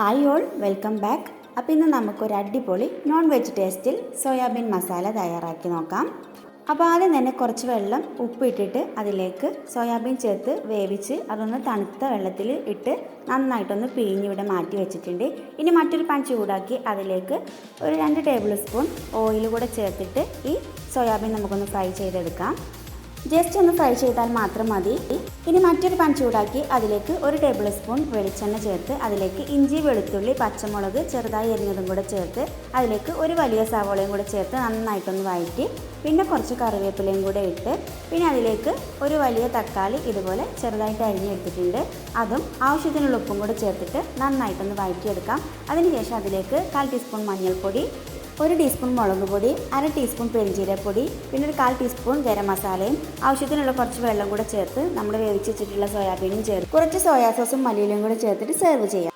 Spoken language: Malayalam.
ഹായ് ഓൾ വെൽക്കം ബാക്ക് അപ്പോൾ ഇന്ന് നമുക്കൊരു അടിപൊളി നോൺ വെജ് ടേസ്റ്റിൽ സോയാബീൻ മസാല തയ്യാറാക്കി നോക്കാം. അപ്പോൾ ആദ്യം തന്നെ കുറച്ച് വെള്ളം ഉപ്പിട്ടിട്ട് അതിലേക്ക് സോയാബീൻ ചേർത്ത് വേവിച്ച് അതൊന്ന് തണുത്ത വെള്ളത്തിൽ ഇട്ട് നന്നായിട്ടൊന്ന് പിഴിഞ്ഞിവിടെ മാറ്റി വെച്ചിട്ടുണ്ട്. ഇനി മറ്റൊരു പാൻ ചൂടാക്കി അതിലേക്ക് ഒരു രണ്ട് ടേബിൾ സ്പൂൺ ഓയിൽ കൂടെ ചേർത്തിട്ട് ഈ സോയാബീൻ നമുക്കൊന്ന് ഫ്രൈ ചെയ്തെടുക്കാം. ജസ്റ്റ് ഒന്ന് ഫ്രൈ ചെയ്താൽ മാത്രം മതി. ഇനി മറ്റൊരു പാൻ ചൂടാക്കി അതിലേക്ക് ഒരു ടേബിൾ സ്പൂൺ വെളിച്ചെണ്ണ ചേർത്ത് അതിലേക്ക് ഇഞ്ചി വെളുത്തുള്ളി പച്ചമുളക് ചെറുതായി എരിഞ്ഞതും കൂടെ ചേർത്ത് അതിലേക്ക് ഒരു വലിയ സവോളയും കൂടെ ചേർത്ത് നന്നായിട്ടൊന്ന് വഴറ്റി പിന്നെ കുറച്ച് കറിവേപ്പിലയും കൂടെ ഇട്ട് പിന്നെ അതിലേക്ക് ഒരു വലിയ തക്കാളി ഇതുപോലെ ചെറുതായിട്ട് അരിഞ്ഞെടുത്തിട്ടുണ്ട്. അതും ആവശ്യത്തിനുള്ള ഉപ്പും കൂടെ ചേർത്തിട്ട് നന്നായിട്ടൊന്ന് വഴറ്റിയെടുക്കാം. അതിനുശേഷം അതിലേക്ക് കാൽ ടീസ്പൂൺ മഞ്ഞൾപ്പൊടി ഒരു ടീസ്പൂൺ മുളക് പൊടി അര ടീസ്പൂൺ പെരിഞ്ചീരപ്പൊടി പിന്നെ ഒരു കാൽ ടീസ്പൂൺ ഗരം മസാലയും ആവശ്യത്തിനുള്ള കുറച്ച് വെള്ളം കൂടെ ചേർത്ത് നമ്മൾ വേവിച്ച് വെച്ചിട്ടുള്ള സോയാബീനും ചേർത്ത് കുറച്ച് സോയാ സോസും മല്ലിയിലും കൂടെ ചേർത്തിട്ട് സെർവ് ചെയ്യാം.